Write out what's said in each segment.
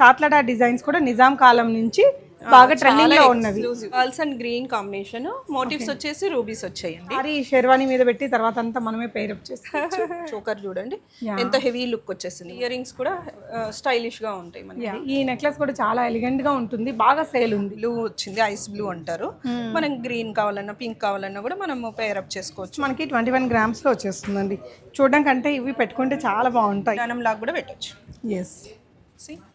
సాత్లడా designs కూడా నిజాం కాలం నుంచి బాగా ట్రెండింగ్లో ఉన్నవి. Pearls and green combination motifs వచ్చేసి రూబీస్ వచ్చాయండి. మరి షెర్వాణి మీద పెట్టి తర్వాత అంతా మనమే పేరప్ చేస్తాం చోకర్ చూడండి. ఎంత హెవీ లుక్ వచ్చేసింది. ఇయర్ రింగ్స్ కూడా స్టైలిష్గా ఉంటాయి మనకి. ఈ నెక్లెస్ కూడా చాలా ఎలిగెంట్గా ఉంటుంది. బాగా సేల్ ఉంది. బ్లూ వచ్చింది ఐస్ బ్లూ అంటారు. మనం గ్రీన్ కావాలన్నా పింక్ కావాలన్నా కూడా మనం పేరప్ చేసుకోవచ్చు. మనకి ట్వంటీ వన్ గ్రామ్స్లో వచ్చేస్తుందండి. చూడడానికి అంటే ఇవి పెట్టుకుంటే చాలా బాగుంటాయి. దానం లాగా కూడా పెట్టచ్చు. ఎస్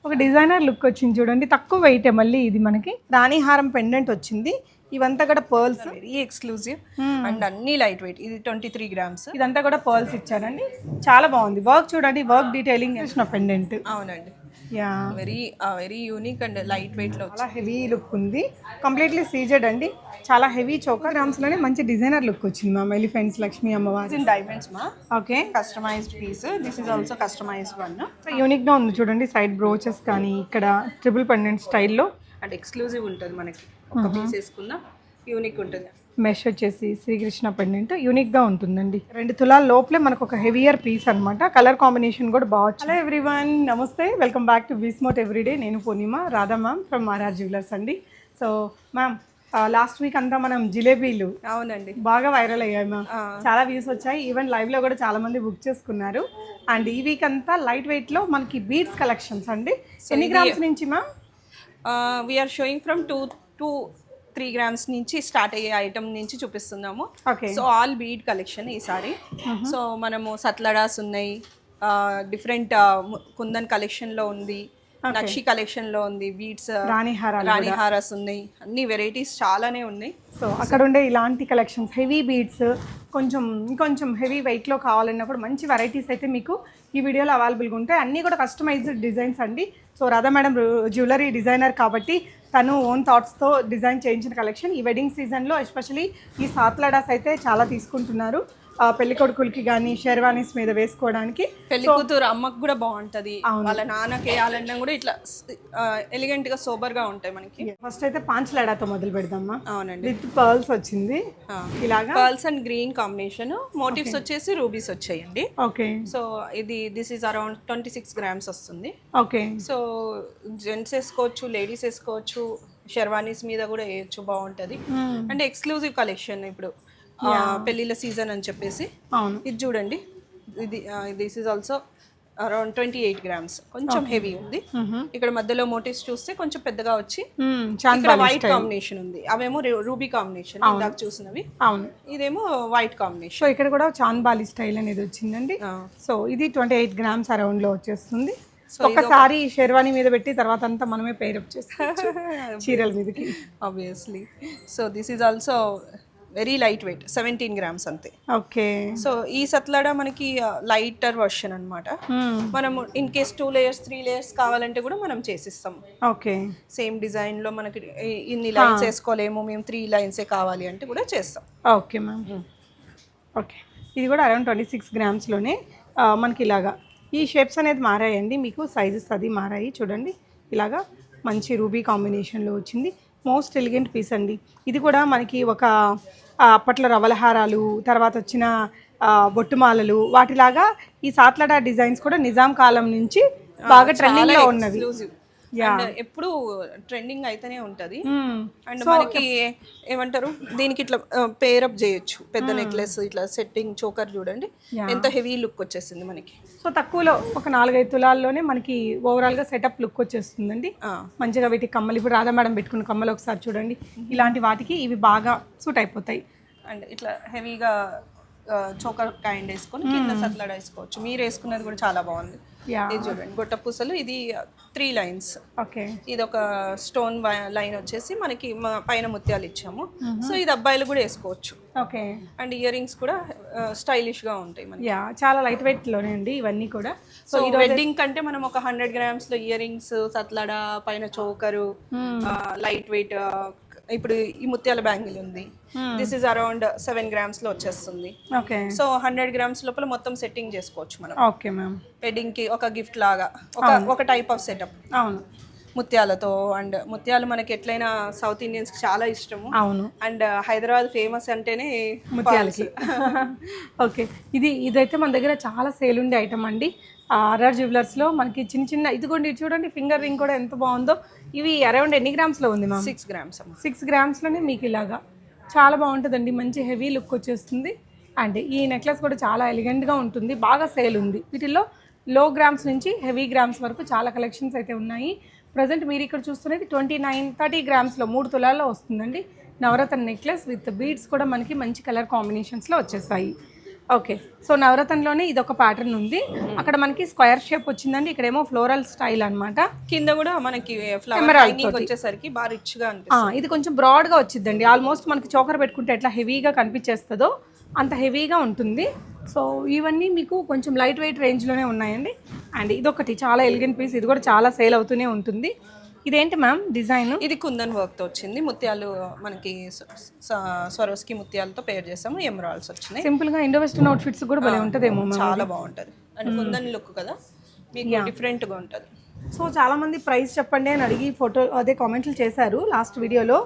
ఒక డిజైనర్ లుక్ వచ్చింది చూడండి. తక్కువ వెయిట్ మళ్ళీ ఇది మనకి. రాణిహారం పెండెంట్ వచ్చింది. ఇవంతా కూడా పర్ల్స్ వెరీ ఎక్స్క్లూజివ్ అండ్ అన్ని లైట్ వెయిట్ ఇది ట్వంటీ త్రీ గ్రామ్స్ ఇదంతా కూడా పర్ల్స్ ఇచ్చారండి. చాలా బాగుంది. వర్క్ చూడండి. వర్క్ డీటెయిలింగ్ చేసిన పెండెంట్ అవునండి. Very very unique and light వెయిట్లో చాలా హెవీ లుక్ ఉంది. కంప్లీట్లీ సీజెడ్ అండి. చాలా హెవీ చౌకా. గ్రామ్స్లోనే మంచి డిజైనర్ లుక్ వచ్చింది మ్యామ్. ఎలిఫెంట్స్ లక్ష్మీ అమ్మవారి. ఇన్ డైమండ్స్ మా okay. Customised piece this is also customised one యూనిక్గా ఉంది చూడండి. సైడ్ బ్రోచెస్ కానీ ఇక్కడ ట్రిపుల్ పెండెంట్ స్టైల్లో అండ్ ఎక్స్క్లూజివ్ ఉంటుంది మనకి. ఒక పీస్ వేసుకున్నా యూనిక్ ఉంటుంది. మెష్ వచ్చేసి శ్రీకృష్ణ పెండెంట్ యూనిక్గా ఉంటుందండి. రెండు తులాల లోపలే మనకు ఒక హెవియర్ పీస్ అన్నమాట. కలర్ కాంబినేషన్ కూడా బాగా హలో ఎవ్రీవన్ నమస్తే. వెల్కమ్ బ్యాక్ టు విస్మోట్ ఎవ్రీడే నేను Purnima Radha ma'am from RR jewellers అండి. సో మ్యామ్ లాస్ట్ వీక్ అంతా మనం జిలేబీలు అవునండి. బాగా వైరల్ అయ్యాయి మ్యామ్ చాలా వ్యూస్ వచ్చాయి. ఈవెన్ లైవ్లో కూడా చాలా మంది బుక్ చేసుకున్నారు. అండ్ ఈ వీక్ అంతా లైట్ వెయిట్లో మనకి బీడ్స్ కలెక్షన్స్ అండి. ఎన్ని గ్రామ్స్ నుంచి ma'am we're showing from two to three grams నుంచి స్టార్ట్ అయ్యే ఐటమ్ నుంచి చూపిస్తున్నాము. సో ఆల్ బీడ్ కలెక్షన్ ఈసారి సో మనము సత్లడాస్ ఉన్నాయి డిఫరెంట్ కుందన్ కలెక్షన్లో ఉంది నక్షి కలెక్షన్లో ఉంది బీడ్స్ రాణి హారాలు రాణి హారాస్ ఉన్నాయి అన్ని వెరైటీస్ చాలానే ఉన్నాయి. సో అక్కడ ఉండే ఇలాంటి కలెక్షన్స్ హెవీ బీడ్స్ కొంచెం ఇంకొంచెం హెవీ వెయిట్లో కావాలన్నా కూడా మంచి వెరైటీస్ అయితే మీకు ఈ వీడియోలో అవైలబుల్గా ఉంటాయి. అన్నీ కూడా కస్టమైజ్డ్ డిజైన్స్ అండి. So Radha madam jewellery designer కాబట్టి తను ఓన్ థాట్స్తో డిజైన్ చేయించిన కలెక్షన్ ఈ వెడ్డింగ్ సీజన్లో ఎస్పెషలీ ఈ సాత్లడాస్ అయితే చాలా తీసుకుంటున్నారు. పెళ్ళి కొడుకులకి కానీ షెర్వానీస్ మీద వేసుకోవడానికి. పెళ్ళి కూతురు అమ్మకు కూడా బాగుంటది. వాళ్ళ నాన్నకి వేయాలన్నా కూడా ఇట్లా ఎలిగెంట్గా సోబర్గా ఉంటాయి మనకి. ఫస్ట్ అయితే పాంచ్ లడాతో మొదలు పెడదామా? అవునండి. విత్ పర్ల్స్ వచ్చింది. ఇలాగా? Pearls and green combination motifs వచ్చేసి రూబీస్ వచ్చాయండి. ఓకే సో ఇది this is around twenty six grams వస్తుంది. ఓకే సో జెంట్స్ వేసుకోవచ్చు లేడీస్ వేసుకోవచ్చు షెర్వానీస్ మీద కూడా వేయచ్చు బాగుంటది. అండ్ ఎక్స్క్లూజివ్ కలెక్షన్ ఇప్పుడు. పెళ్ళిళ్ళ సీజన్ అని చెప్పేసి. అవును. ఇది చూడండి. ఇది this is also around twenty eight grams కొంచెం హెవీ ఉంది. ఇక్కడ మధ్యలో మోటివ్స్ చూస్తే కొంచెం పెద్దగా వచ్చి వైట్ కాంబినేషన్ ఉంది. అవేమో రూబీ కాంబినేషన్ ఇందాక చూసినవి. అవును. ఇదేమో వైట్ కాంబినేషన్ సో ఇక్కడ కూడా చాంద్బాలి స్టైల్ అనేది వచ్చిందండి. సో ఇది ట్వంటీ ఎయిట్ గ్రామ్స్ అరౌండ్లో వచ్చేస్తుంది. ఒకసారి షెర్వాణి మీద పెట్టి తర్వాత అంతా మనమే పేరప్ చేసుకోవచ్చు చీరల మీదకి. Obviously so this is also very light weight seventeen grams అంతే. ఓకే. సో ఈ సత్లాడ మనకి లైటర్ వర్షన్ అన్నమాట. మనము in case two layers three layers కావాలంటే కూడా మనం చేసిస్తాం. ఓకే. సేమ్ డిజైన్లో మనకి ఇన్ని లైన్స్ వేసుకోలేము మేము త్రీ లైన్సే కావాలి అంటే కూడా చేస్తాం. Okay ma'am. ఓకే. ఇది కూడా అరౌండ్ ట్వంటీ సిక్స్ గ్రామ్స్లోనే మనకి ఇలాగా. ఈ షేప్స్ అనేది మారాయండి మీకు సైజెస్ అది మారాయి. చూడండి ఇలాగా మంచి రూబీ కాంబినేషన్లో వచ్చింది. మోస్ట్ ఎలిగెంట్ పీస్ అండి. ఇది కూడా మనకి ఒక అప్పట్లో రవలహారాలు తర్వాత వచ్చిన ఆ, బొట్టుమాలలు వాటిలాగా ఈ సాత్లడా డిజైన్స్ కూడా నిజాం కాలం నుంచి బాగా ట్రెండింగ్లో ఉన్నవి. అండ్ ఎప్పుడు ట్రెండింగ్ అయితేనే ఉంటది. మ్మ్. అండ్ మనకి ఏమంటారు? దీనికి ఇట్లా పేరప్ చేయొచ్చు. పెద్ద నెక్లెస్ ఇట్లా సెట్టింగ్ చోకర్ చూడండి. ఎంత హెవీ లుక్ వచ్చేసింది మనకి. సో తక్కువలో ఒక నాలుగైదు తులాల్లోనే మనకి ఓవరాల్గా సెటప్ లుక్ వచ్చేస్తుందండి. మంచిగా వీటి కమ్మలు ఇప్పుడు రాధా మేడం పెట్టుకున్న కమ్మలు ఒకసారి చూడండి. ఇలాంటి వాటికి ఇవి బాగా సూట్ అయిపోతాయి. అండ్ ఇట్లా హెవీగా చోకర్ కైండ్ వేసుకొని కింద సత్లాడ వేసుకోవచ్చు. మీరు వేసుకున్నది కూడా చాలా బాగుంది. ఇది చూడండి. గొట్ట పూసలు ఇది త్రీ లైన్స్ ఓకే. ఇది ఒక స్టోన్ లైన్ వచ్చేసి మనకి పైన ముత్యాలు ఇచ్చాము. సో ఇది అబ్బాయిలు కూడా వేసుకోవచ్చు. ఓకే. అండ్ ఇయర్ రింగ్స్ కూడా స్టైలిష్గా ఉంటాయి మనకి. యా చాలా లైట్ వెయిట్లోనే అండి ఇవన్నీ కూడా. సో వెడ్డింగ్ కంటే మనం ఒక హండ్రెడ్ గ్రామ్స్లో ఇయర్ రింగ్స్ సత్లాడ పైన చోకరు లైట్ వెయిట్ ఇప్పుడు ఈ ముత్యాల బ్యాంగిల్ ఉంది. దిస్ ఇస్ అరౌండ్ సెవెన్ గ్రామ్స్లో వచ్చేస్తుంది. ఓకే సో హండ్రెడ్ గ్రామ్స్ లోపల మొత్తం సెట్టింగ్ చేసుకోవచ్చు మనం. ఓకే మ్యామ్ వెడ్డింగ్కి ఒక గిఫ్ట్ లాగా ఒక ఒక టైప్ ఆఫ్ సెటప్ అవును. ముత్యాలతో అండ్ ముత్యాలు మనకి ఎట్లయినా సౌత్ ఇండియన్స్ చాలా ఇష్టము. అవును. అండ్ హైదరాబాద్ ఫేమస్ అంటేనే ముత్యాలకి. ఓకే ఇది ఇదైతే మన దగ్గర చాలా సేల్ ఉండే ఐటమ్ అండి. ఆర్ఆర్ జ్యువెలర్స్లో మనకి చిన్న చిన్న ఇదిగోండి ఇది చూడండి ఫింగర్ రింగ్ కూడా ఎంత బాగుందో. ఇవి అరౌండ్ ఎన్ని గ్రామ్స్లో ఉంది మ్యామ్ సిక్స్ గ్రామ్స్ సిక్స్ గ్రామ్స్లోనే మీకు ఇలాగా. చాలా బాగుంటుందండి. మంచి హెవీ లుక్ వచ్చేస్తుంది. అండ్ ఈ నెక్లెస్ కూడా చాలా ఎలిగెంట్గా ఉంటుంది. బాగా సేల్ ఉంది. వీటిల్లో లో గ్రామ్స్ నుంచి హెవీ గ్రామ్స్ వరకు చాలా కలెక్షన్స్ అయితే ఉన్నాయి. ప్రజెంట్ మీరు ఇక్కడ చూస్తున్నది ట్వంటీ నైన్ థర్టీ గ్రామ్స్లో మూడు తులాల్లో వస్తుందండి. నవరత్న నెక్లెస్ విత్ బీడ్స్ కూడా మనకి మంచి కలర్ కాంబినేషన్స్లో వచ్చేసాయి. ఓకే సో నవరత్నంలోనే ఇది ఒక ప్యాటర్న్ ఉంది. అక్కడ మనకి స్క్వేర్ షేప్ వచ్చిందండి. ఇక్కడేమో ఫ్లోరల్ స్టైల్ అన్నమాట. కింద కూడా మనకి తోటి. వచ్చేసరికి బాగా రిచ్గా అనిపిస్తుంది. ఆ, ఇది కొంచెం బ్రాడ్గా వచ్చిందండి ఆల్మోస్ట్ మనకి చోకర్ పెట్టుకుంటే ఎట్లా హెవీగా కనిపించేస్తుందో అంత హెవీగా ఉంటుంది. సో ఇవన్నీ మీకు కొంచెం లైట్ వెయిట్ రేంజ్లోనే ఉన్నాయండి. అండ్ ఇదొకటి చాలా ఎలిగెంట్ పీస్ ఇది కూడా చాలా సేల్ అవుతూనే ఉంటుంది. ఇదేంటి మ్యామ్ డిజైన్ ఇది కుందన్ వర్క్తో వచ్చింది. ముత్యాలు మనకి స్వరోస్కి ముత్యాలతో పేర్ చేసాము. ఎమరాల్స్ వచ్చినాయి. సింపుల్గా ఇండో వెస్టర్న్ అవుట్ఫిట్స్ కూడా భలే ఉంటుందేమో చాలా బాగుంటది. అండ్ కుందన్ లుక్ కదా. మీకు డిఫరెంట్గా ఉంటది. సో చాలా మంది ప్రైస్ చెప్పండి అని అడిగి ఫోటో అదే కామెంట్లు చేశారు లాస్ట్ వీడియోలో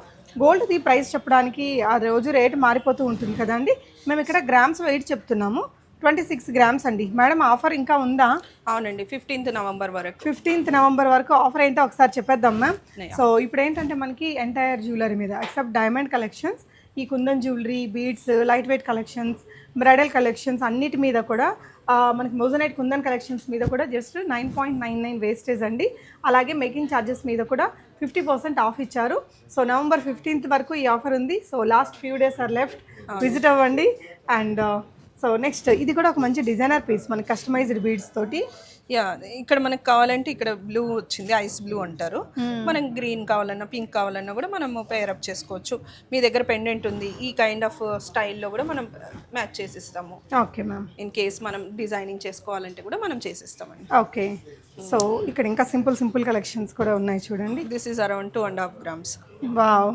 గోల్డ్ది ప్రైస్ చెప్పడానికి ఆ రోజు రేట్ మారిపోతూ ఉంటుంది కదండి మేము ఇక్కడ గ్రామ్స్ వెయిట్ చెప్తున్నాము. ట్వంటీ సిక్స్ గ్రామ్స్ అండి. మేడం ఆఫర్ ఇంకా ఉందా? అవునండి ఫిఫ్టీన్త్ నవంబర్ వరకు. ఫిఫ్టీన్త్ నవంబర్ వరకు ఆఫర్ ఏంటో ఒకసారి చెప్పేద్దాం మ్యామ్. సో ఇప్పుడు ఏంటంటే మనకి ఎంటైర్ జ్యువెలరీ మీద ఎక్సెప్ట్ డైమండ్ కలెక్షన్స్ ఈ kundan jewellery beads light weight collections bridal collections అన్నిటి మీద కూడా మనకి మోజనైట్ కుందన్ కలెక్షన్స్ మీద కూడా just nine point nine nine wastage అండి. అలాగే మేకింగ్ ఛార్జెస్ మీద కూడా ఫిఫ్టీ పర్సెంట్ ఆఫ్ ఇచ్చారు. సో నవంబర్ ఫిఫ్టీన్త్ వరకు ఈ ఆఫర్ ఉంది. So last few days are left visit అవ్వండి. అండ్ సో నెక్స్ట్ ఇది కూడా ఒక మంచి డిజైనర్ పీస్ మనకి కస్టమైజ్డ్ బీడ్స్ తోటి. యా ఇక్కడ మనకు కావాలంటే ఇక్కడ బ్లూ వచ్చింది ఐస్ బ్లూ అంటారు. మనం గ్రీన్ కావాలన్నా పింక్ కావాలన్నా కూడా మనం పేర్ అప్ చేసుకోవచ్చు. మీ దగ్గర పెండెంట్ ఉంది ఈ కైండ్ ఆఫ్ స్టైల్లో కూడా మనం మ్యాచ్ చేసిస్తాము. ఓకే మ్యామ్ ఇన్ కేస్ మనం డిజైనింగ్ చేసుకోవాలంటే కూడా మనం చేసిస్తామండి. ఓకే సో ఇక్కడ ఇంకా సింపుల్ సింపుల్ కలెక్షన్స్ కూడా ఉన్నాయి చూడండి. This is around two and half grams wow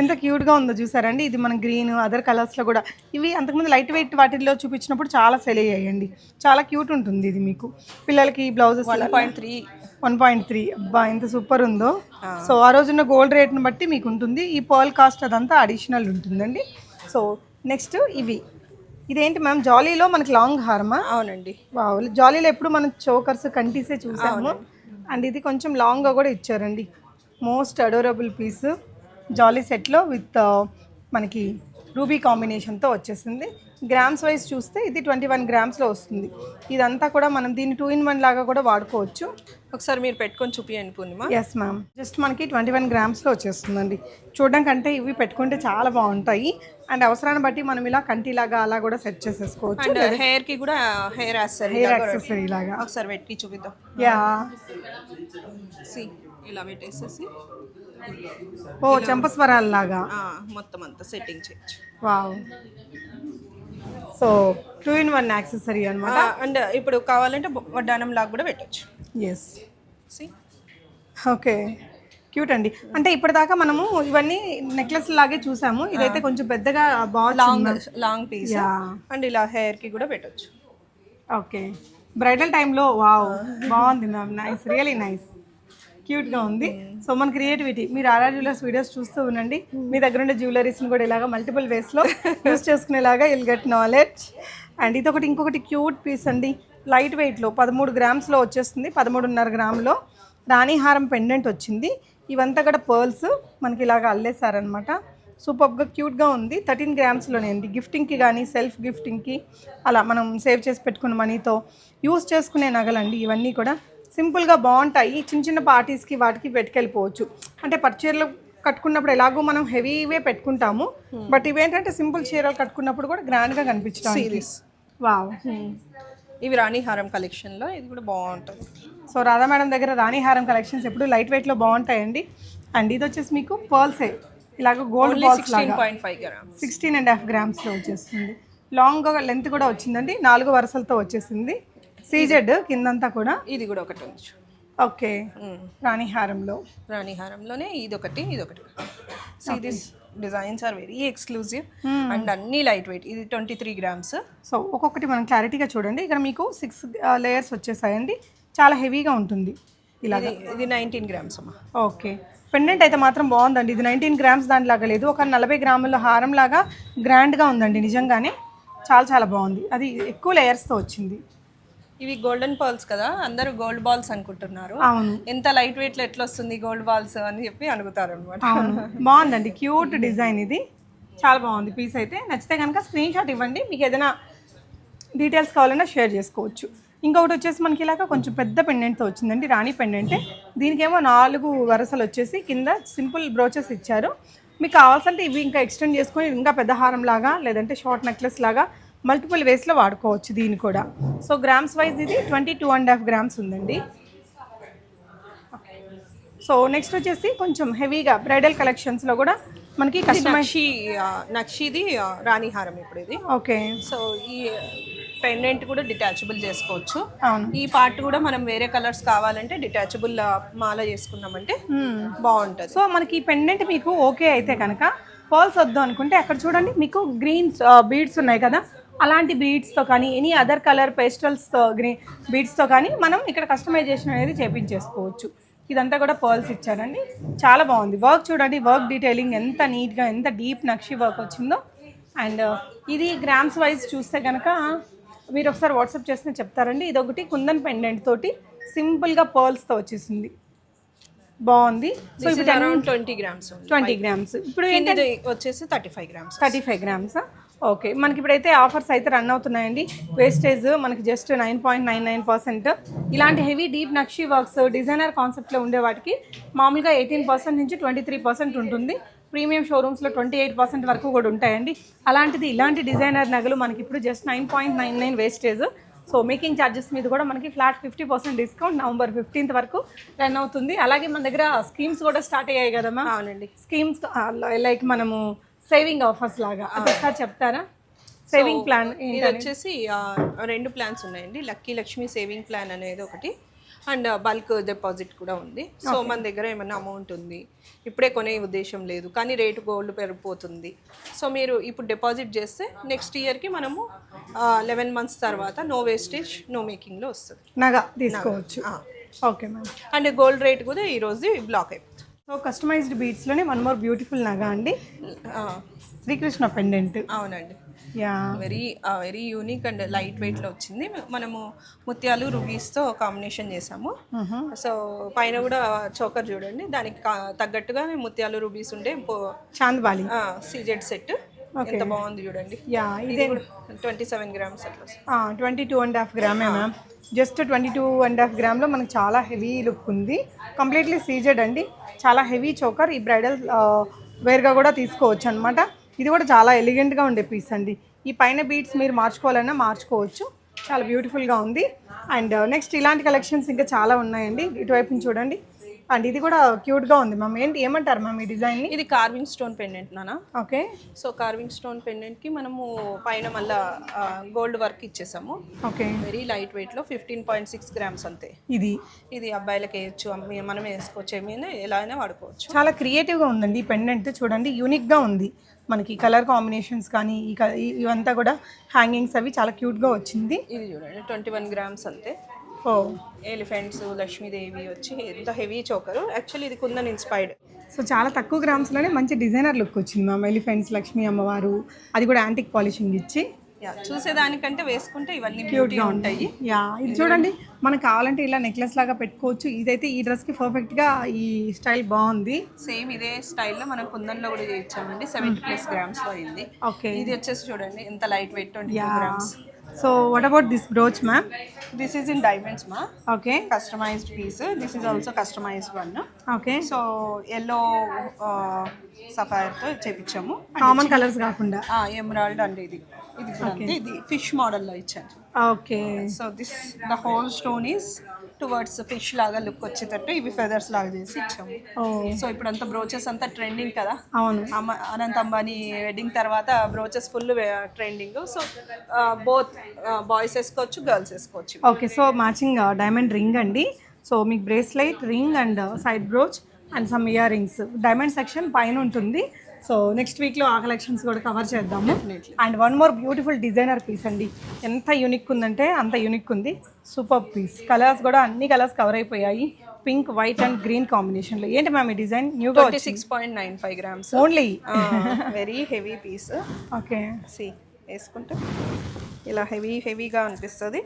ఎంత క్యూట్గా ఉందో చూసారండి. ఇది మన గ్రీన్ అదర్ కలర్స్లో కూడా. ఇవి అంతకుముందు లైట్ వెయిట్ వాటిల్లో చూపించినప్పుడు చాలా సెల్ అయ్యాయండి. చాలా క్యూట్ ఉంటుంది ఇది మీకు. పిల్లలకి blouses one point three one point three అబ్బా ఎంత సూపర్ ఉందో. సో ఆ రోజున్న గోల్డ్ రేట్ని బట్టి మీకు ఉంటుంది. ఈ పర్ల్ కాస్ట్ అదంతా అడిషనల్ ఉంటుందండి. సో నెక్స్ట్ ఇవి. ఇదేంటి మ్యామ్ జాలీలో మనకి లాంగ్ హారమా? అవునండి. వావ్ జాలీలో ఎప్పుడు మనం చోకర్స్ కంటీసే చూసాము. అండ్ ఇది కొంచెం లాంగ్గా కూడా ఇచ్చారండి. మోస్ట్ అడోరబుల్ పీస్ జాలీ సెట్లో విత్ మనకి రూబీ కాంబినేషన్తో వచ్చేసింది. గ్రామ్స్ వైజ్ చూస్తే ఇది ట్వంటీ వన్ గ్రామ్స్లో వస్తుంది. ఇదంతా కూడా మనం దీన్ని టూ ఇన్ వన్ లాగా కూడా వాడుకోవచ్చు. ఒకసారి మీరు పెట్టుకొని చూపియండి పూర్ణిమ. ఎస్ మ్యామ్ జస్ట్ మనకి ట్వంటీ వన్ గ్రామ్స్లో వచ్చేస్తుందండి. చూడడం కంటే ఇవి పెట్టుకుంటే చాలా బాగుంటాయి. అండ్ అవసరాన్ని బట్టి మనం ఇలా కంటిలాగా అలా కూడా సెట్ చేసేసుకోవచ్చు. అండ్ హెయిర్కి కూడా హెయిర్ యాక్సెసరీ హెయిర్ యాక్సెసరీ లాగా. ఒకసారి పెట్టి చూపిద్దాం. యా సి ఇలా పెట్టేసేసి. ఓ చెంపస్వరాల్లాగా ఆ, మొత్తం అంతా సెట్టింగ్ చేయొచ్చు wow so two in one accessory అనమాట అండ్ ఇప్పుడు కావాలంటే వడ్డానం లాగా కూడా పెట్టొచ్చు. ఎస్ ఓకే క్యూట్ అండి. అంటే ఇప్పటిదాకా మనము ఇవన్నీ నెక్లెస్ లాగే చూసాము. ఇదైతే కొంచెం పెద్దగా బాగా లాంగ్ లాంగ్ పీస్ అండ్ ఇలా హెయిర్కి కూడా పెట్టొచ్చు. ఓకే బ్రైడల్ టైంలో వావ్ బాగుంది మ్యామ్ నైస్ రియలీ నైస్ క్యూట్గా ఉంది. సో మన క్రియేటివిటీ మీరు ఆర్ఆర్ జ్యువెలర్స్ వీడియోస్ చూస్తూ ఉండండి. మీ దగ్గర ఉండే జ్యువెలరీస్ని కూడా ఇలాగా మల్టిపుల్ వేస్లో యూస్ చేసుకునేలాగా ఇల్ గెట్ నాలెడ్జ్ అండ్ ఇది ఒకటి ఇంకొకటి క్యూట్ పీస్ అండి. లైట్ వెయిట్లో పదమూడు గ్రామ్స్లో వచ్చేస్తుంది. పదమూడున్నర గ్రాములో రాణిహారం పెండెంట్ వచ్చింది. ఇవంతా కూడా పర్ల్స్ మనకి ఇలాగ అల్లేసారనమాట సూపర్గా క్యూట్గా ఉంది. థర్టీన్ గ్రామ్స్లోనే అండి. గిఫ్టింగ్కి కానీ సెల్ఫ్ గిఫ్టింగ్కి అలా మనం సేవ్ చేసి పెట్టుకున్న మనీతో యూస్ చేసుకునే నగలండి. ఇవన్నీ కూడా సింపుల్గా బాగుంటాయి. చిన్న చిన్న పార్టీస్కి వాటికి పెట్టుకెళ్ళిపోవచ్చు. అంటే పట్టు చీరలు కట్టుకున్నప్పుడు ఎలాగో మనం హెవీవే పెట్టుకుంటాము. బట్ ఇవేంటంటే సింపుల్ చీరలు కట్టుకున్నప్పుడు కూడా గ్రాండ్గా కనిపించడానికి. సిరీస్ వావ్ ఇవి రాణిహారం కలెక్షన్లో ఇది కూడా బాగుంటుంది. సో రాధా మేడం దగ్గర రాణిహారం కలెక్షన్స్ ఎప్పుడు లైట్ వెయిట్లో బాగుంటాయండి. అండ్ ఇది వచ్చేసి మీకు పర్ల్సే ఇలాగ gold balls sixteen point five gram sixteen and half గ్రామ్స్లో వచ్చేస్తుంది. లాంగ్ లెంత్ కూడా వచ్చిందండి. నాలుగు వరుసలతో వచ్చేసింది. సీజెడ్ కిందంతా కూడా? ఇది కూడా ఒకటి ఉంది ఓకే. రాణిహారంలో? రాణిహారంలోనే ఇది ఒకటి ఇది ఒకటి see this designs are very exclusive and అన్ని లైట్ వెయిట్ ఇది ట్వంటీ త్రీ గ్రామ్స్ సో ఒక్కొక్కటి మనం క్లారిటీగా చూడండి. ఇక్కడ మీకు సిక్స్ లేయర్స్ వచ్చేసాయండి. చాలా హెవీగా ఉంటుంది ఇది ఇది నైన్టీన్ గ్రామ్స్ అమ్మా. ఓకే పెండెంట్ అయితే మాత్రం బాగుందండి. ఇది నైన్టీన్ గ్రామ్స్ దానిలాగా లేదు. ఒక నలభై గ్రాముల హారం లాగా గ్రాండ్గా ఉందండి. నిజంగానే చాలా చాలా బాగుంది. అది ఎక్కువ లేయర్స్తో వచ్చింది. ఇవి గోల్డెన్ పర్ల్స్ కదా? అందరూ గోల్డ్ బాల్స్ అనుకుంటున్నారు. అవును. ఎంత లైట్ వెయిట్లో ఎట్లా వస్తుంది గోల్డ్ బాల్స్ అని చెప్పి అడుగుతారు అనమాట అవును. బాగుందండి. క్యూట్ డిజైన్ ఇది. చాలా బాగుంది పీస్ అయితే. నచ్చితే కనుక స్క్రీన్ షాట్ ఇవ్వండి. మీకు ఏదైనా డీటెయిల్స్ కావాలన్నా షేర్ చేసుకోవచ్చు. ఇంకొకటి వచ్చేసి మనకి ఇలాగ కొంచెం పెద్ద పెండెంట్తో వచ్చిందండి. రాణి పెండెంటే దీనికేమో నాలుగు వరుసలు వచ్చేసి కింద సింపుల్ బ్రోచెస్ ఇచ్చారు. మీకు కావాల్సింటే ఇవి ఇంకా ఎక్స్టెండ్ చేసుకొని ఇంకా పెద్ద హారం లాగా లేదంటే షార్ట్ నెక్లెస్ లాగా మల్టిపుల్ వేస్లో వాడుకోవచ్చు దీన్ని కూడా. సో గ్రామ్స్ వైజ్ ఇది twenty two and half grams ఉందండి. సో నెక్స్ట్ వచ్చేసి కొంచెం హెవీగా బ్రైడల్ కలెక్షన్స్లో కూడా మనకి ఆ, నక్షిది ఆ, రాణి హారం ఇప్పుడు ఇది. ఓకే. సో ఈ పెండెంట్ కూడా డిటాచబుల్ చేసుకోవచ్చు. ఈ పార్ట్ కూడా మనం వేరే కలర్స్ కావాలంటే డిటాచబుల్ మాల చేసుకున్నామంటే మ్మ్. బాగుంటుంది. సో మనకి ఈ పెండెంట్ మీకు ఓకే అయితే కనుక పర్ల్స్ వద్దు అనుకుంటే అక్కడ చూడండి మీకు గ్రీన్ బీడ్స్ ఉన్నాయి కదా. అలాంటి బీడ్స్తో కానీ ఎనీ అదర్ కలర్ పేస్టల్స్తో గ్రీన్ బీడ్స్తో కానీ మనం ఇక్కడ కస్టమైజేషన్ అనేది చేపించేసుకోవచ్చు. ఇదంతా కూడా పర్ల్స్ ఇచ్చారండి. చాలా బాగుంది. వర్క్ చూడండి వర్క్ డీటెయిలింగ్ ఎంత నీట్గా ఎంత డీప్ నక్షి వర్క్ వచ్చిందో. అండ్ uh, ఇది గ్రామ్స్ వైజ్ చూస్తే కనుక మీరు ఒకసారి వాట్సాప్ చేస్తే చెప్తారండి. ఇది ఒకటి కుందన్ పెండెంట్ తోటి సింపుల్గా పర్ల్స్తో వచ్చేసింది. బాగుంది. సో ఇప్పుడు around twenty grams twenty grams ఇప్పుడు ఇది వచ్చేసి thirty five grams thirty five grams okay మనకి ఇప్పుడైతే ఆఫర్స్ అయితే రన్ అవుతున్నాయండి. వేస్టేజ్ మనకి just nine point nine nine percent ఇలాంటి హెవీ డీప్ నక్షి వర్క్స్ డిజైనర్ కాన్సెప్ట్లో ఉండే వాటికి మామూలుగా ఎయిటీన్ పర్సెంట్ నుంచి ట్వంటీ త్రీ పర్సెంట్ ఉంటుంది. ప్రీమియం షోరూమ్స్లో ట్వంటీ ఎయిట్ పర్సెంట్ వరకు కూడా ఉంటాయండి. అలాంటిది ఇలాంటి డిజైనర్ నగలు మనకి ఇప్పుడు just nine point nine nine wastage so making charges మీద కూడా మనకి flat fifty percent discount November fifteenth వరకు రన్ అవుతుంది. అలాగే మన దగ్గర స్కీమ్స్ కూడా స్టార్ట్ అయ్యాయి కదమ్మా. అవునండి. స్కీమ్స్ లైక్ మనము సేవింగ్ ఆఫర్స్ లాగా అది ఒకసారి చెప్తారా? సేవింగ్ ప్లాన్ ఇది వచ్చేసి రెండు ప్లాన్స్ ఉన్నాయండి. లక్కీ లక్ష్మి సేవింగ్ ప్లాన్ అనేది ఒకటి అండ్ బల్క్ డిపాజిట్ కూడా ఉంది. సో మన దగ్గర ఏమైనా అమౌంట్ ఉంది. ఇప్పుడే కొనే ఉద్దేశం లేదు. కానీ రేటు గోల్డ్ పెరిగిపోతుంది. సో మీరు ఇప్పుడు డిపాజిట్ చేస్తే నెక్స్ట్ ఇయర్కి మనము లెవెన్ మంత్స్ తర్వాత నో వేస్టేజ్ నో మేకింగ్లో వస్తుంది. నగ తీసుకోవచ్చు. Okay ma'am. And gold rate కూడా ఈరోజు బ్లాక్ అయిపోతుంది. సో కస్టమైజ్డ్ బీట్స్లోనే వన్ మోర్ బ్యూటిఫుల్ నగ అండి. శ్రీకృష్ణ పెండెంట్ అవునండి. Yeah very very unique and light వెయిట్లో వచ్చింది. మనము ముత్యాలు రుబీస్తో కాంబినేషన్ చేసాము. సో పైన కూడా చోకర్ చూడండి. దానికి తగ్గట్టుగా ముత్యాలు రూబీస్ ఉండే చాందబాలి. CZ set. ఎంత బాగుంది చూడండి. యా ఇది ట్వంటీ సెవెన్ గ్రామ్స్ అట్లా. Twenty two and half గ్రామే ma'am just twenty two and half గ్రామ్లో మనకు చాలా హెవీ లుక్ ఉంది. కంప్లీట్లీ సీజెడ్ అండి. చాలా హెవీ చోకర్. ఈ బ్రైడల్ వేర్గా కూడా తీసుకోవచ్చు అనమాట ఇది కూడా చాలా ఎలిగెంట్గా ఉండే పీస్ అండి. ఈ పైన బీట్స్ మీరు మార్చుకోవాలన్నా మార్చుకోవచ్చు. చాలా బ్యూటిఫుల్గా ఉంది. అండ్ నెక్స్ట్ ఇలాంటి కలెక్షన్స్ ఇంకా చాలా ఉన్నాయండి. ఇటువైపు చూడండి. అండ్ ఇది కూడా క్యూట్గా ఉంది మ్యామ్ ఏంటి ఏమంటారు మ్యామ్ ఈ డిజైన్ని ఇది కార్వింగ్ స్టోన్ పెండెంట్ నానా? ఓకే సో కార్వింగ్ స్టోన్ పెండెంట్కి మనము పైన మళ్ళా గోల్డ్ వర్క్ ఇచ్చేసాము. ఓకే వెరీ లైట్ వెయిట్లో ఫిఫ్టీన్ పాయింట్ సిక్స్ గ్రామ్స్ అంతే. ఇది? ఇది అబ్బాయిలకి వేయచ్చు మనం వేసుకోవచ్చు ఏమైనా ఎలా అయినా వాడుకోవచ్చు. చాలా క్రియేటివ్గా ఉందండి ఈ పెండెంట్ చూడండి యూనిక్గా ఉంది. మనకి కలర్ కాంబినేషన్స్ కానీ ఈ క- ఇవంతా కూడా హ్యాంగింగ్స్ అవి చాలా క్యూట్గా వచ్చింది. ఇది చూడండి ట్వంటీ వన్ గ్రామ్స్ అంతే. ఎలిఫెంట్స్ లక్ష్మీదేవి వచ్చి ఎంత హెవీ చోకరు. యాక్చువల్లీ ఇది కుందన్ ఇన్స్పైర్డ్ సో చాలా తక్కువ గ్రామ్స్లోనే మంచి డిజైనర్ లుక్ వచ్చింది మ్యామ్. ఎలిఫెంట్స్ లక్ష్మీ అమ్మవారు అది కూడా యాంటిక్ పాలిషింగ్ ఇచ్చి. యా చూసేదానికంటే వేసుకుంటే ఇవన్నీ బ్యూటీగా ఉంటాయి. యా ఇది చూడండి మనకు కావాలంటే ఇలా నెక్లెస్ లాగా పెట్టుకోవచ్చు. ఇదైతే ఈ డ్రెస్కి పర్ఫెక్ట్గా ఈ స్టైల్ బాగుంది. సేమ్ ఇదే స్టైల్లో మనం కుందన్లో కూడా చేయించామండి. సెవెంటీ ప్లస్ గ్రామ్స్లో అయింది. ఓకే ఇది వచ్చేసి చూడండి ఎంత light weight twenty grams so what about this brooch ma'am this is in diamonds మా okay customized piece this is also customized one okay so yellow సఫైర్తో చేపించాము. కామన్ కలర్స్ కాకుండా. ఎమరాల్డ్ అండి ఇది. ఇది కూడా అంతే. ఇది ఫిష్ మోడల్లో ఇచ్చాను okay. So this the whole stone is towards fish లాగా లుక్ వచ్చేటట్టు ఇవి ఫెదర్స్ లాగా చేసి ఇచ్చాము. సో ఇప్పుడు అంతా బ్రోచెస్ అంతా ట్రెండింగ్ కదా? అవును. అమ్మ అనంత్ అంబానీ వెడ్డింగ్ తర్వాత brooches full trending. So both boys వేసుకోవచ్చు గర్ల్స్ వేసుకోవచ్చు okay. So matching diamond ring అండి. సో మీకు bracelet ring and side brooch and some earrings. Diamond section పైన ఉంటుంది. సో నెక్స్ట్ వీక్లో ఆ కలెక్షన్స్ కూడా కవర్ చేద్దాము. And one more beautiful designer piece అండి. ఎంత యూనిక్ ఉందంటే అంత యూనిక్ ఉంది. సూపర్ పీస్ కలర్స్ కూడా అన్ని కలర్స్ కవర్ అయిపోయాయి. పింక్ వైట్ అండ్ గ్రీన్ కాంబినేషన్లో ఏంటి మ్యామ్ ఈ డిజైన్ న్యూగా twenty six point nine five grams only very heavy piece okay C వేసుకుంటే ఇలా హెవీ హెవీగా అనిపిస్తుంది.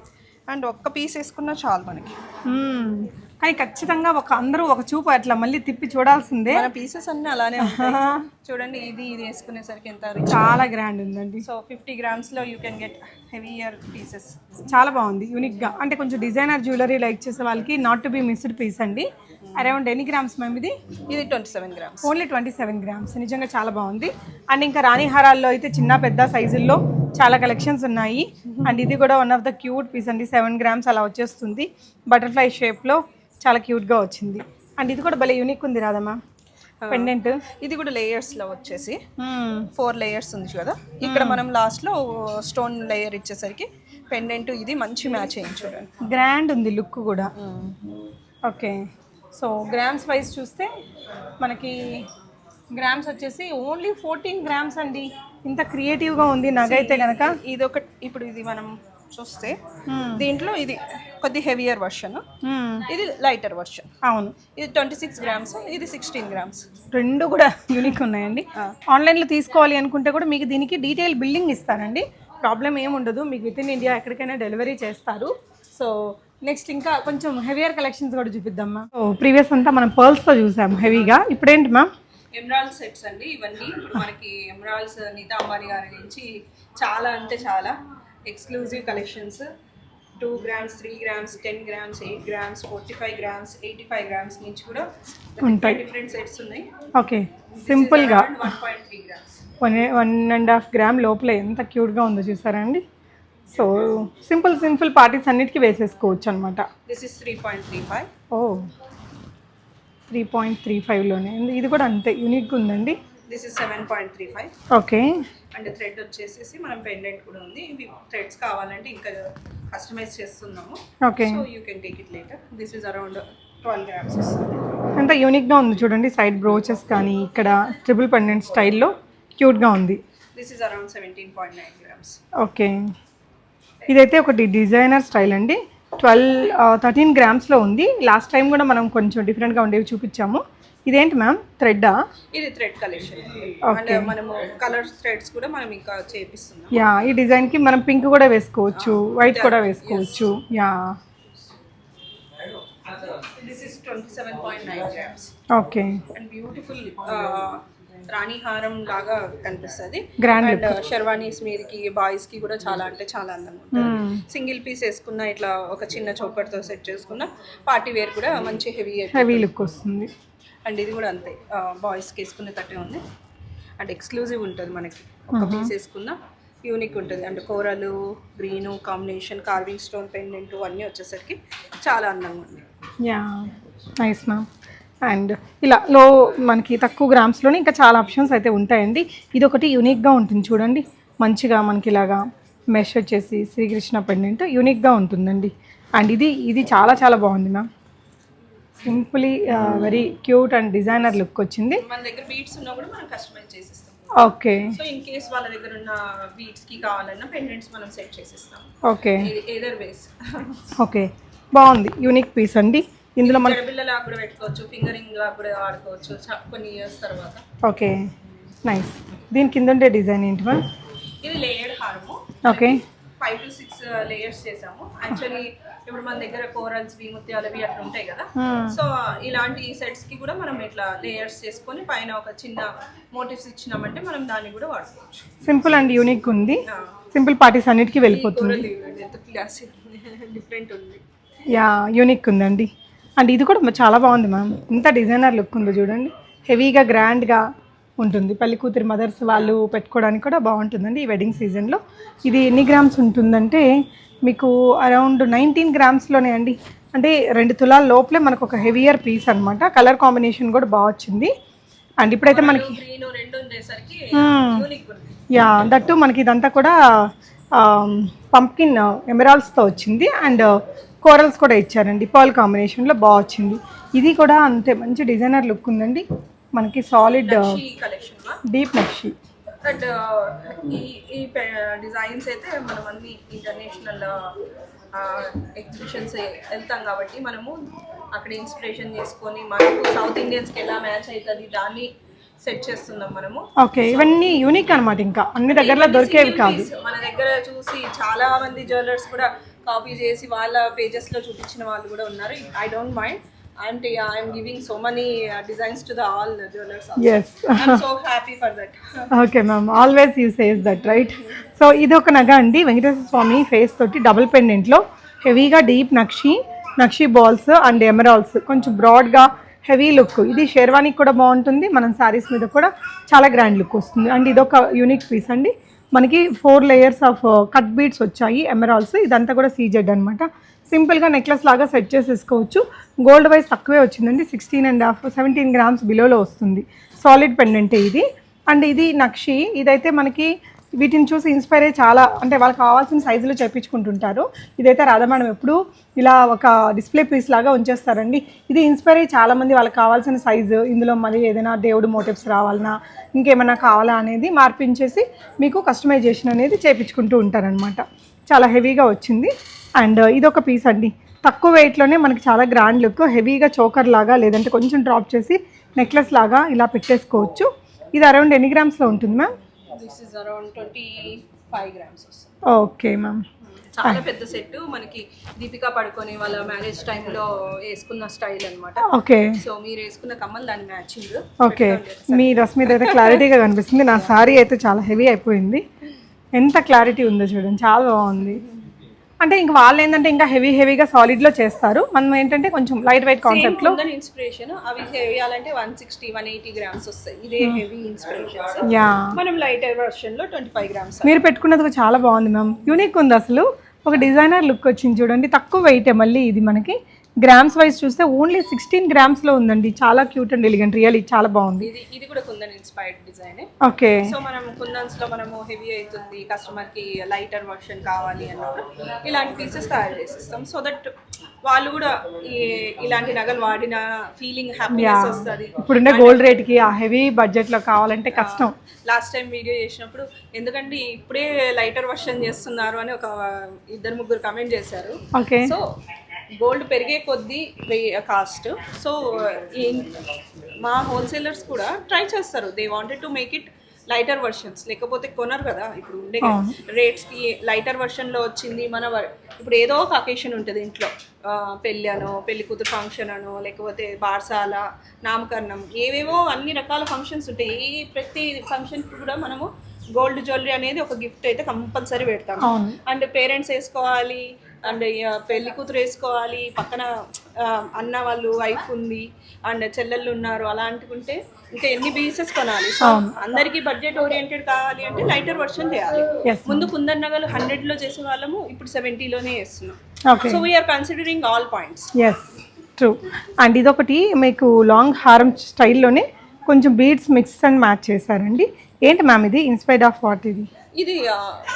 అండ్ ఒక్క పీస్ వేసుకున్నా చాలు మనకి. కానీ ఖచ్చితంగా ఒక అందరూ ఒక చూపు అట్లా మళ్ళీ తిప్పి చూడాల్సిందే. మన పీసెస్ అన్నీ అలానే చూడండి ఇది ఇది వేసుకునేసరికి ఎంత చాలా గ్రాండ్ ఉందండి. So fifty గ్రామ్స్లో you can get heavy ear pieces చాలా బాగుంది యూనిక్గా అంటే కొంచెం డిజైనర్ జ్యువెలరీ లైక్ చేసే వాళ్ళకి not to be missed piece అండి. అరౌండ్ ఎన్ని గ్రామ్స్ మ్యామ్ ఇది? ఇది twenty seven grams only twenty seven grams నిజంగా చాలా బాగుంది. అండ్ ఇంకా రాణి హారాల్లో అయితే చిన్న పెద్ద సైజుల్లో చాలా కలెక్షన్స్ ఉన్నాయి. అండ్ ఇది కూడా one of the cute piece అండి. సెవెన్ గ్రామ్స్ అలా వచ్చేస్తుంది. బటర్ఫ్లై షేప్లో చాలా క్యూట్గా వచ్చింది. అండ్ ఇది కూడా భలే యూనిక్ ఉంది రాదమ్మా పెండెంట్ ఇది కూడా లేయర్స్లో వచ్చేసి ఫోర్ లేయర్స్ ఉంది కదా. ఇక్కడ మనం లాస్ట్లో స్టోన్ లేయర్ ఇచ్చేసరికి పెండెంట్ ఇది మంచి మ్యాచ్ అయింది చూడండి. గ్రాండ్ ఉంది లుక్ కూడా. ఓకే సో గ్రామ్స్ వైజ్ చూస్తే మనకి గ్రామ్స్ వచ్చేసి ఓన్లీ ఫోర్టీన్ గ్రామ్స్ అండి. ఇంత క్రియేటివ్గా ఉంది నగ అయితే కనుక ఇది ఒక ఇప్పుడు ఇది మనం చూస్తే దీంట్లో ఇది కొద్ది హెవియర్ వర్షన్. ఇది లైటర్ వర్షన్. అవును. ఇది ట్వంటీ సిక్స్ గ్రామ్స్ ఇది సిక్స్టీన్ గ్రామ్స్. రెండు కూడా యూనిక్ ఉన్నాయండి. ఆన్లైన్లో తీసుకోవాలి అనుకుంటే కూడా మీకు దీనికి డీటెయిల్ బిల్డింగ్ ఇస్తారండి. ప్రాబ్లం ఏముండదు మీకు విత్ ఇన్ ఇండియా ఎక్కడికైనా డెలివరీ చేస్తారు. సో నెక్స్ట్ ఇంకా కొంచెం హెవియర్ కలెక్షన్స్ కూడా చూపిద్దామా? సో ప్రీవియస్ అంతా మనం పర్ల్స్తో చూసాం హెవీగా ఇప్పుడేంటి మ్యామ్ ఎమరాల్డ్ సెట్స్ అండి ఇవన్నీ. ఇప్పుడు మనకి ఎమరాల్డ్స్ నీతా అంబానీ గారి నుంచి చాలా అంటే చాలా exclusive collections two grams three grams ten grams eight grams forty five grams eighty five grams నుంచి కూడా ఉంటాయి. డిఫరెంట్ సెట్స్ ఉన్నాయి. ఓకే సింపుల్గా one point three grams one one and half gram లోపల ఎంత క్యూట్గా ఉందో చూసారా అండి? సో సింపుల్ సింపుల్ పార్టీస్ అన్నిటికీ వేసేసుకోవచ్చు అనమాట this is three point three five o three point three ఫైవ్లోనే ఇది కూడా అంతే యూనిక్గా ఉందండి. This is seven point three five okay. And thread వచ్చేసేసి మనం పెండెంట్ కూడా ఉంది. ఇవి థ్రెడ్స్ కావాలంటే ఇంకా కస్టమైజ్ చేస్తున్నాము. Okay. So you can take it later this is around twelve grams ఎంత యూనిక్గా ఉంది చూడండి సైడ్ బ్రోచెస్ కానీ ఇక్కడ ట్రిపుల్ పెండెంట్ స్టైల్లో క్యూట్గా ఉంది. This is around seventeen point nine grams okay. ఇదైతే ఒకటి డిజైనర్ స్టైల్ అండి. ట్వెల్వ్ థర్టీన్ గ్రామ్స్లో ఉంది. లాస్ట్ టైం కూడా మనం కొంచెం డిఫరెంట్గా ఉండేవి చూపించాము. ఇదేంటి మ్యామ్? థ్రెడ్డా? ఇది థ్రెడ్ కలెక్షన్ అండ్ మనము కలర్ థ్రెడ్స్ కూడా మనం ఇంకా చేపిస్తున్నాం. యా ఈ డిజైన్కి మనం పింక్ కూడా వేసుకోవచ్చు వైట్ కూడా వేసుకోవచ్చు. Yeah. This is grams okay. And beautiful రాణి హారం లాగా కనిపిస్తుంది. అండ్ షెర్వానీస్ మీదకి బాయ్స్కి కూడా చాలా అంటే చాలా అందంగా ఉంటుంది. సింగిల్ పీస్ వేసుకున్న ఇట్లా ఒక చిన్న చౌకట్తో సెట్ చేసుకున్న పార్టీ వేర్ కూడా మంచి హెవీ హెవీ లుక్ వస్తుంది. అండ్ ఇది కూడా అంతే. బాయ్స్కి వేసుకునే తట్టే ఉంది. అండ్ ఎక్స్క్లూజివ్ ఉంటుంది మనకి. ఒక పీస్ వేసుకున్న యూనిక్ ఉంటుంది. అండ్ కూరలు green combination carving stone pendant అన్నీ వచ్చేసరికి చాలా అందంగా ఉంది. యా నైస్ మ్యామ్ అండ్ ఇలా లో మనకి తక్కువ గ్రామ్స్లోనే ఇంకా చాలా ఆప్షన్స్ అయితే ఉంటాయండి. ఇది ఒకటి యూనిక్గా ఉంటుంది చూడండి. మంచిగా మనకి ఇలాగా మెష్ వచ్చేసి శ్రీకృష్ణ పెండెంట్ యూనిక్గా ఉంటుందండి. అండ్ ఇది ఇది చాలా చాలా బాగుంది ma'am simply very cute and designer look వచ్చింది. మన దగ్గర బీట్స్ ఉన్నా కూడా మనం కస్టమైజ్ చేసిస్తాం. ఓకే సో ఇన్ కేస్ వాళ్ళ దగ్గర ఉన్న బీట్స్కి కావాలన్నా పెండెంట్స్ మనం సెట్ చేసిస్తాం. ఓకే ఏదర్ వేస్ ఓకే బాగుంది. యూనిక్ పీస్ అండి. ఇందులో మన జడబిల్లలా కూడా పెట్టుకోవచ్చు ఫింగరింగ్ కూడా వాడుకోవచ్చు కొన్ని ఇయర్స్ తర్వాత. Okay nice. దీని కింద ఉండే డిజైన్ ఏంటి మ్యామ్? ఇది లేయర్డ్ హారము. Okay. Five to six layers చేసాము. యాక్చువల్లీ ఇప్పుడు మన దగ్గర కోరల్స్ వి ముత్యాలవి అట్లా ఉంటాయి కదా. సో ఇలాంటి సెట్స్కి కూడా మనం ఇట్లా లేయర్స్ చేసుకొని పైన ఒక చిన్న మోటివ్స్ ఇచ్చినామంటే మనం దాన్ని కూడా వాడుకోవచ్చు. సింపుల్ అండ్ యూనిక్ ఉంది. సింపుల్ పార్టీస్ అన్నిటికీ వెళ్ళిపోతుంది. డిఫరెంట్ ఉంది. యా యూనిక్ ఉందండి. అండ్ ఇది కూడా చాలా బాగుంది మ్యామ్. ఇంత డిజైనర్ లుక్ ఉందో చూడండి. హెవీగా గ్రాండ్గా ఉంటుంది. పెళ్ళి కూతురి మదర్స్ వాళ్ళు పెట్టుకోవడానికి కూడా బాగుంటుందండి ఈ వెడ్డింగ్ సీజన్లో ఇది ఎన్ని గ్రామ్స్ ఉంటుందంటే మీకు అరౌండ్ నైన్టీన్ గ్రామ్స్లోనే అండి. అంటే రెండు తులాల లోపలే మనకు ఒక హెవియర్ పీస్ అనమాట కలర్ కాంబినేషన్ కూడా బాగా వచ్చింది. అండ్ ఇప్పుడైతే మనకి యా దట్టు మనకి ఇదంతా కూడా పంప్కిన్ ఎమరాల్స్తో వచ్చింది. అండ్ కోరల్స్ కూడా ఇచ్చారండి. పర్ల్ కాంబినేషన్లో బాగా వచ్చింది. ఇది కూడా అంతే మంచి డిజైనర్ లుక్ ఉందండి. మనకి సాలిడ్ డీప్ నక్షి అండ్ ఈ ఈ డిజైన్స్ అయితే మనం అన్ని ఇంటర్నేషనల్ ఎగ్జిబిషన్స్ వెళ్తాం కాబట్టి మనము అక్కడ ఇన్స్పిరేషన్ చేసుకొని మనకు సౌత్ ఇండియన్స్కి ఎలా మ్యాచ్ అవుతుంది దాన్ని సెట్ చేస్తున్నాం మనము. ఓకే ఇవన్నీ యూనిక్ అనమాట ఇంకా. అన్ని దగ్గరలో దొరికేవి కాదు. మన దగ్గర చూసి చాలా మంది జ్యువెలర్స్ కూడా కాపీ చేసి వాళ్ళ పేజెస్లో చూపించిన వాళ్ళు కూడా ఉన్నారు. ఐ డోంట్ మైండ్ అంటే I'm giving so many designs to the all jewellers yes I'm so happy for that okay ma'am always you says that right so ఇది ఒక నగ అండి. వెంకటేశ్వర స్వామి ఫేస్ తోటి డబుల్ పెండెంట్లో హెవీగా డీప్ నక్షి నక్షి బాల్స్ అండ్ ఎమరాల్స్ కొంచెం బ్రాడ్గా హెవీ లుక్ ఇది షేర్వానికి కూడా బాగుంటుంది. మనం శారీస్ మీద కూడా చాలా గ్రాండ్ లుక్ వస్తుంది. అండ్ ఇది ఒక యూనిక్ పీస్ అండి. మనకి four layers of cut beads వచ్చాయి ఎమరాల్స్ ఇదంతా కూడా సీజెడ్ అనమాట సింపుల్గా నెక్లెస్ లాగా సెట్ చేసేసుకోవచ్చు. గోల్డ్ వైజ్ తక్కువే వచ్చిందండి sixteen and half seventeen grams బిలోలో వస్తుంది. సాలిడ్ పెండెంటే ఇది. అండ్ ఇది నక్షి. ఇదైతే మనకి వీటిని చూసి ఇన్స్పైర్ అయ్యి చాలా అంటే వాళ్ళకి కావాల్సిన సైజులో చేపించుకుంటుంటారు. ఇదైతే రాధా మేడం ఎప్పుడు ఇలా ఒక డిస్ప్లే పీస్ లాగా ఉంచేస్తారండి. ఇది ఇన్స్పైర్ అయ్యి చాలామంది వాళ్ళకి కావాల్సిన సైజు ఇందులో మళ్ళీ ఏదైనా దేవుడు మోటివ్స్ రావాలన్నా ఇంకేమైనా కావాలా అనేది మార్పించేసి మీకు కస్టమైజేషన్ అనేది చేపించుకుంటూ ఉంటారనమాట చాలా హెవీగా వచ్చింది. అండ్ ఇది ఒక పీస్ అండి. తక్కువ వెయిట్లోనే మనకి చాలా గ్రాండ్ లుక్ హెవీగా చోకర్ లాగా లేదంటే కొంచెం డ్రాప్ చేసి నెక్లెస్ లాగా ఇలా పెట్టేసుకోవచ్చు. ఇది అరౌండ్ ఎన్ని గ్రామ్స్లో ఉంటుంది ma'am this is around twenty five grams వస్తుంది. Okay ma'am. చాలా పెద్ద సెట్ మనకి దీపికా పడుకొని వాళ్ళ మ్యారేజ్ టైంలో వేసుకున్న స్టైల్ అన్నమాట. ఓకే. సో మీరు వేసుకున్న కమ్మలు దాని మ్యాచింగ్. ఓకే. మీ డ్రెస్ మీద అయితే క్లారిటీగా కనిపిస్తుంది. నా సారీ అయితే చాలా హెవీ అయిపోయింది. ఎంత క్లారిటీ ఉందో చూడండి. చాలా బాగుంది. అంటే ఇంక వాళ్ళు ఏంటంటే ఇంకా హెవీ హెవీగా సాలిడ్లో చేస్తారు. మనం ఏంటంటే కొంచెం లైట్ వెయిట్ కాన్సెప్ట్లో ఇన్స్పిరేషన్ అవి వేయాలంటే one sixty one eighty grams వస్తాయి. ఇదే హెవీ ఇన్స్పిరేషన్స్ యా మనం లైటర్ వర్షన్లో ట్వంటీ ఫైవ్ గ్రామ్స్ మీరు పెట్టుకున్నది చాలా బాగుంది మ్యామ్ యూనిక్ ఉంది అసలు. ఒక డిజైనర్ లుక్ వచ్చింది చూడండి. తక్కువ వెయిటే మళ్ళీ ఇది మనకి. గ్రామ్స్ వైజ్ చూస్తే ఓన్లీ సిక్స్టీన్ గ్రామ్స్లో ఉందండి. చాలా క్యూట్ అండ్ ఎలిగెంట్. రియల్ చాలా బాగుంది. ఇది ఇది కూడా kundan inspired design. Okay. So మనం కుందన్స్లో మనము హెవీ అవుతుంది కస్టమర్కి లైటర్ వర్షన్ కావాలి అన్నప్పుడు ఇలాంటి పీసెస్ తయారు చేసిస్తాం. సో దట్ వాళ్ళు కూడా ఇలాంటి నగలు వాడిన ఫీలింగ్ హ్యాపీనెస్ వస్తుంది. ఇప్పుడున్న గోల్డ్ రేట్కి ఆ హెవీ బడ్జెట్లో కావాలంటే కష్టం. లాస్ట్ టైం వీడియో చేసినప్పుడు ఎందుకంటే ఇప్పుడే లైటర్ వర్షన్ చేస్తున్నారు అని ఒక ఇద్దరు ముగ్గురు కమెంట్ చేశారు. ఓకే సో గోల్డ్ పెరిగే కొద్దీ కాస్ట్. సో మా హోల్సేలర్స్ కూడా ట్రై చేస్తారు. They wanted to make it lighter versions లేకపోతే కొనరు కదా ఇప్పుడు ఉండే రేట్స్కి లైటర్ వర్షన్లో వచ్చింది మన ఇప్పుడు ఏదో ఒక అకేషన్ ఉంటుంది ఇంట్లో. పెళ్ళి అనో పెళ్ళి కూతురు ఫంక్షన్ అనో లేకపోతే బార్సాల నామకరణం ఏవేవో అన్ని రకాల ఫంక్షన్స్ ఉంటాయి. ఈ ప్రతి ఫంక్షన్కి కూడా మనము గోల్డ్ జ్యువెలరీ అనేది ఒక గిఫ్ట్ అయితే కంపల్సరీ పెడతాం అండ్ పేరెంట్స్ వేసుకోవాలి అండ్ పెళ్ళి కూతురు వేసుకోవాలి పక్కన అన్న వాళ్ళు వైఫ్ ఉంది అండ్ చెల్లెళ్ళు ఉన్నారు అలాంటివి ఉంటే ఇంకా ఎన్ని పీసెస్ కొనాలి? సో అందరికి బడ్జెట్ ఓరియంటెడ్ కావాలి అంటే లైటర్ వర్షన్ చేయాలి ముందు కుందన్ నగలు హండ్రెడ్లో చేసే వాళ్ళము ఇప్పుడు సెవెంటీలోనే చేస్తున్నాం. So we're considering all points true and ఇదొకటి మీకు లాంగ్ హారం స్టైల్లోనే కొంచెం బీడ్స్ మిక్స్ అండ్ మ్యాచ్ చేశారండి. ఏంటి మ్యామ్ ఇది? ఇన్స్పైర్డ్ ఆఫ్ వాట్ ఇది? ఇది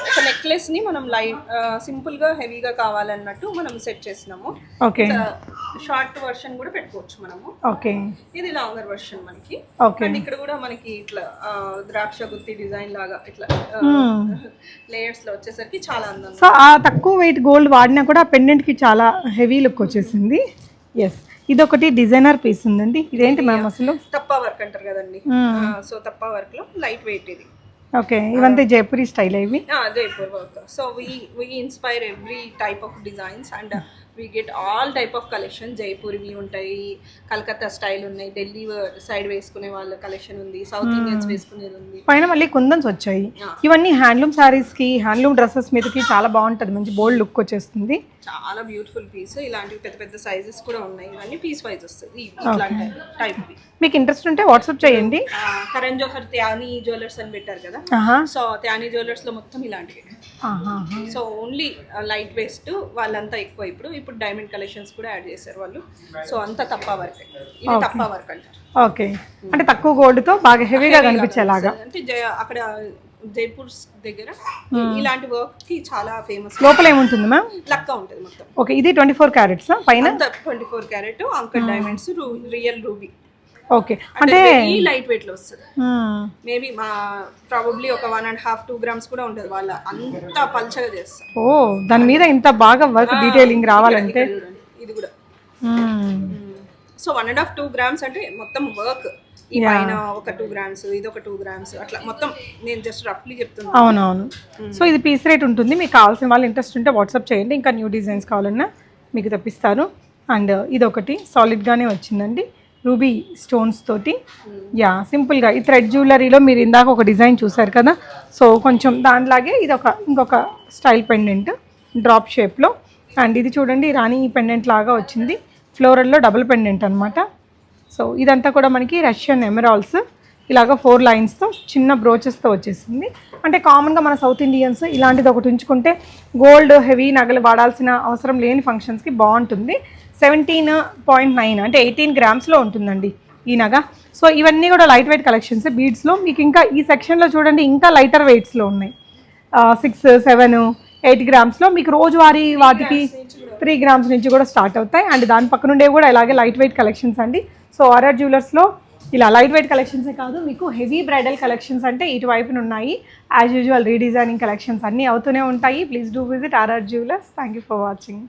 ఒక నెక్లెస్ని మనం లైన్ సింపుల్గా హెవీగా కావాలన్నట్టు మనం సెట్ చేసినాము ఓకే షార్ట్ వర్షన్ కూడా పెట్టుకోవచ్చు మనము. ఓకే ఇది లాంగర్ వర్షన్ మనకి. ఓకే అండ్ ఇక్కడ కూడా మనకి ఇట్లా ద్రాక్ష గుత్తి డిజైన్ లాగా ఇట్లా లేయర్స్లో వచ్చేసరికి చాలా అందంగా సో ఆ తక్కువ వెయిట్ గోల్డ్ వాడినా కూడా ఆ పెండెంట్కి చాలా హెవీ లుక్ వచ్చేసింది. ఎస్ ఇదొకటి డిజైనర్ పీస్ ఉందండి. ఇదేంటి మ్యామ్ అసలు? తప్ప వర్క్ అంటారు కదండి. సో తప్ప వర్క్లో లైట్ వెయిట్ ఇది. ఓకే ఇవంతా జైపూరి స్టైల్ ఇవి Jaipur work so we we inspire every type of designs and we get all type of collection జైపూర్వి ఉంటాయి కలకత్తా స్టైల్ ఉన్నాయి ఢిల్లీ సైడ్ వేసుకునే వాళ్ళ కలెక్షన్ ఉంది సౌత్ ఇండియన్స్ వేసుకునేది ఉంది. పైన మళ్ళీ కుందన్స్ వచ్చాయి. ఇవన్నీ హ్యాండ్లూమ్ శారీస్కి హ్యాండ్లూమ్ డ్రెస్సెస్ మీదకి చాలా బాగుంటుంది. మంచి బోల్డ్ లుక్ వచ్చేస్తుంది. చాలా బ్యూటిఫుల్ పీస్ ఇలాంటివి పెద్ద పెద్ద సైజెస్ కూడా ఉన్నాయి. ఇవన్నీ పీస్ వైజ్ వస్తుంది ఇట్లాంటి టైప్ మీకు ఇంట్రెస్ట్ ఉంటే వాట్సాప్ చేయండి. కరణ్ జోహర్ త్యాని జ్యువెలర్స్ అని పెట్టారు కదా. సో త్యాని జ్యువెలర్స్లో మొత్తం ఇలాంటివి. సో ఓన్లీ లైట్ వేస్ట్ వాళ్ళంతా ఎక్కువ. ఇప్పుడు ఇప్పుడు డైమండ్ కలెక్షన్స్ కూడా యాడ్ చేశారు వాళ్ళు. సో అంతా తప్ప వర్క్. ఇది తప్ప వర్క్ అంటారు. ఓకే అంటే తక్కువ గోల్డ్తో బాగా హెవీగా కనిపించేలాగా. అంటే అక్కడ జైపూర్ దగ్గర ఇలాంటి వర్క్కి చాలా ఫేమస్ లోపల ఏముంటుంది మ్యామ్ లక్క ఉంటుంది మొత్తం. ఓకే ఇది ట్వంటీ ఫోర్ క్యారెట్స్ పైన? Twenty four carat uncut diamonds real ruby okay. అంటే ఈ లైట్ వెయిట్లో వస్తుంది. మేబీ మా ప్రాబబ్లీ ఒక one and half two grams కూడా ఉండదు వాళ్ళ అంత పల్చగా చేస్తారు. ఓ దాని మీద ఇంత బాగా వర్క్ డీటెయిలింగ్ రావాలంటే? ఇది కూడా. So one and half two grams అంటే మొత్తం వర్క్ ఈ పైన ఒక టూ గ్రామ్స్ ఇది ఒక టూ గ్రామ్స్ అట్లా మొత్తం నేను జస్ట్ రఫ్లీ చెప్తున్నా. అవునవును. సో ఇది పీస్ రేట్ ఉంటుంది. మీకు కావాల్సిన వాళ్ళు ఇంట్రెస్ట్ ఉంటే వాట్సాప్ చేయండి. ఇంకా న్యూ డిజైన్స్ కావాలన్నా మీకు తెప్పిస్తారు. అండ్ ఇది ఒకటి సాలిడ్గానే వచ్చిందండి. రూబీ స్టోన్స్ తోటి. యా సింపుల్గా ఈ థ్రెడ్ జ్యువెలరీలో మీరు ఇందాక ఒక డిజైన్ చూసారు కదా? సో కొంచెం దానిలాగే ఇది ఒక ఇంకొక స్టైల్ పెండెంట్ డ్రాప్ షేప్లో. అండ్ ఇది చూడండి రాణి పెండెంట్ లాగా వచ్చింది. ఫ్లోరల్లో డబుల్ పెండెంట్ అనమాట సో ఇదంతా కూడా మనకి రష్యన్ ఎమరాల్స్. ఇలాగ ఫోర్ లైన్స్తో చిన్న బ్రోచెస్తో వచ్చేసింది. అంటే కామన్గా మన సౌత్ ఇండియన్స్ ఇలాంటిది ఒకటి ఉంచుకుంటే గోల్డ్ హెవీ నగలు వాడాల్సిన అవసరం లేని ఫంక్షన్స్కి బాగుంటుంది. సెవెంటీన్ పాయింట్ నైన్ అంటే ఎయిటీన్ గ్రామ్స్లో ఉంటుందండి ఈ నగ. సో ఇవన్నీ కూడా లైట్ వెయిట్ కలెక్షన్స్ బీడ్స్లో మీకు ఇంకా ఈ సెక్షన్లో చూడండి ఇంకా లైటర్ వెయిట్స్లో ఉన్నాయి. సిక్స్ సెవెన్ ఎయిట్ గ్రామ్స్లో మీకు రోజువారీ వాటికి త్రీ గ్రామ్స్ నుంచి కూడా. స్టార్ట్ అవుతాయి. అండ్ దాని పక్క నుండే కూడా ఇలాగే లైట్ వెయిట్ కలెక్షన్స్ అండి. సో ఆర్ఆర్ జ్యువెలర్స్లో ఇలా లైట్ వెయిట్ కలెక్షన్సే కాదు మీకు హెవీ బ్రైడల్ కలెక్షన్స్ అంటే ఇటువైపున ఉన్నాయి. యాజ్ యూజువల్ రీడిజైనింగ్ కలెక్షన్స్ అన్నీ అవుతూనే ఉంటాయి. Please do visit RR jewellers thank you for watching